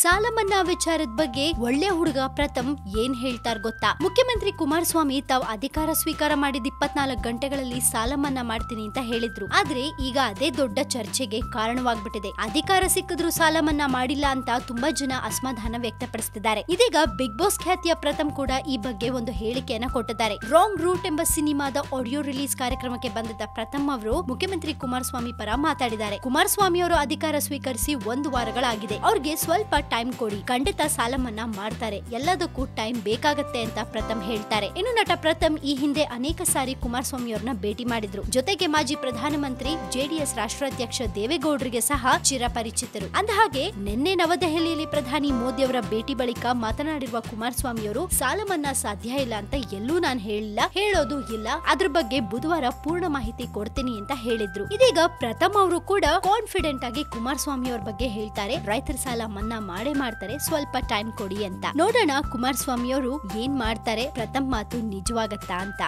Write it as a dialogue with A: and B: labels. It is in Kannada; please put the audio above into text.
A: ಸಾಲ ಮನ್ನಾ ವಿಚಾರದ ಬಗ್ಗೆ ಒಳ್ಳೆ ಹುಡುಗ ಪ್ರಥಮ್ ಏನ್ ಹೇಳ್ತಾರ ಗೊತ್ತಾ? ಮುಖ್ಯಮಂತ್ರಿ ಕುಮಾರಸ್ವಾಮಿ ತಾವು ಅಧಿಕಾರ ಸ್ವೀಕಾರ ಮಾಡಿದ ಇಪ್ಪತ್ನಾಲ್ಕು ಗಂಟೆಗಳಲ್ಲಿ ಸಾಲ ಮನ್ನಾ ಮಾಡ್ತೀನಿ ಅಂತ ಹೇಳಿದ್ರು. ಆದ್ರೆ ಈಗ ಅದೇ ದೊಡ್ಡ ಚರ್ಚೆಗೆ ಕಾರಣವಾಗ್ಬಿಟ್ಟಿದೆ. ಅಧಿಕಾರ ಸಿಕ್ಕಿದ್ರು ಸಾಲ ಮನ್ನಾ ಮಾಡಿಲ್ಲ ಅಂತ ತುಂಬಾ ಜನ ಅಸಮಾಧಾನ ವ್ಯಕ್ತಪಡಿಸುತ್ತಿದ್ದಾರೆ ಇದೀಗ ಬಿಗ್ ಬಾಸ್ ಖ್ಯಾತಿಯ ಪ್ರಥಮ್ ಕೂಡ ಈ ಬಗ್ಗೆ ಒಂದು ಹೇಳಿಕೆಯನ್ನ ಕೊಟ್ಟಿದ್ದಾರೆ. ರಾಂಗ್ ರೂಟ್ ಎಂಬ ಸಿನಿಮಾದ ಆಡಿಯೋ ರಿಲೀಸ್ ಕಾರ್ಯಕ್ರಮಕ್ಕೆ ಬಂದಿದ್ದ ಪ್ರಥಮ್ ಅವರು ಮುಖ್ಯಮಂತ್ರಿ ಕುಮಾರಸ್ವಾಮಿ ಪರ ಮಾತಾಡಿದ್ದಾರೆ. ಕುಮಾರಸ್ವಾಮಿ ಅವರು ಅಧಿಕಾರ ಸ್ವೀಕರಿಸಿ ಒಂದು ವಾರಗಳಾಗಿದೆ. ಅವ್ರಿಗೆ ಸ್ವಲ್ಪ ಟೈಮ್ ಕೊಡಿ. ಖಂಡಿತ ಸಾಲ ಮನ್ನಾ ಮಾಡ್ತಾರೆ. ಎಲ್ಲದಕ್ಕೂ ಟೈಮ್ ಬೇಕಾಗತ್ತೆ ಅಂತ ಪ್ರಥಮ್ ಹೇಳ್ತಾರೆ. ಇನ್ನು ನಟ ಪ್ರಥಮ್ ಈ ಹಿಂದೆ ಅನೇಕ ಸಾರಿ ಕುಮಾರಸ್ವಾಮಿ ಅವ್ರನ್ನ ಭೇಟಿ ಮಾಡಿದ್ರು. ಜೊತೆಗೆ ಮಾಜಿ ಪ್ರಧಾನಮಂತ್ರಿ ಜೆಡಿಎಸ್ ರಾಷ್ಟ್ರಾಧ್ಯಕ್ಷ ದೇವೇಗೌಡರಿಗೆ ಸಹ ಚಿರಪರಿಚಿತರು. ಅಂದಹಾಗೆ, ನಿನ್ನೆ ನವದೆಹಲಿಯಲ್ಲಿ ಪ್ರಧಾನಿ ಮೋದಿ ಅವರ ಭೇಟಿ ಬಳಿಕ ಮಾತನಾಡಿರುವ ಕುಮಾರಸ್ವಾಮಿ ಅವರು ಸಾಲ ಮನ್ನಾ ಸಾಧ್ಯ ಇಲ್ಲ ಅಂತ ಎಲ್ಲೂ ನಾನು ಹೇಳಿಲ್ಲ. ಹೇಳೋದು ಇಲ್ಲ. ಅದ್ರ ಬಗ್ಗೆ ಬುಧವಾರ ಪೂರ್ಣ ಮಾಹಿತಿ ಕೊಡ್ತೀನಿ ಅಂತ ಹೇಳಿದ್ರು. ಇದೀಗ ಪ್ರಥಮ್ ಅವರು ಕೂಡ ಕಾನ್ಫಿಡೆಂಟ್ ಆಗಿ ಕುಮಾರಸ್ವಾಮಿ ಅವ್ರ ಬಗ್ಗೆ ಹೇಳ್ತಾರೆ. ರೈತರ ಸಾಲ ಮನ್ನಾ ಮಾಡೇ ಮಾಡ್ತಾರೆ, ಸ್ವಲ್ಪ ಟೈಮ್ ಕೊಡಿ ಅಂತ. ನೋಡೋಣ ಕುಮಾರಸ್ವಾಮಿ ಅವರು ಏನ್ ಮಾಡ್ತಾರೆ, ಪ್ರಥಮ ಮಾತು ನಿಜವಾಗತ್ತಾ ಅಂತ.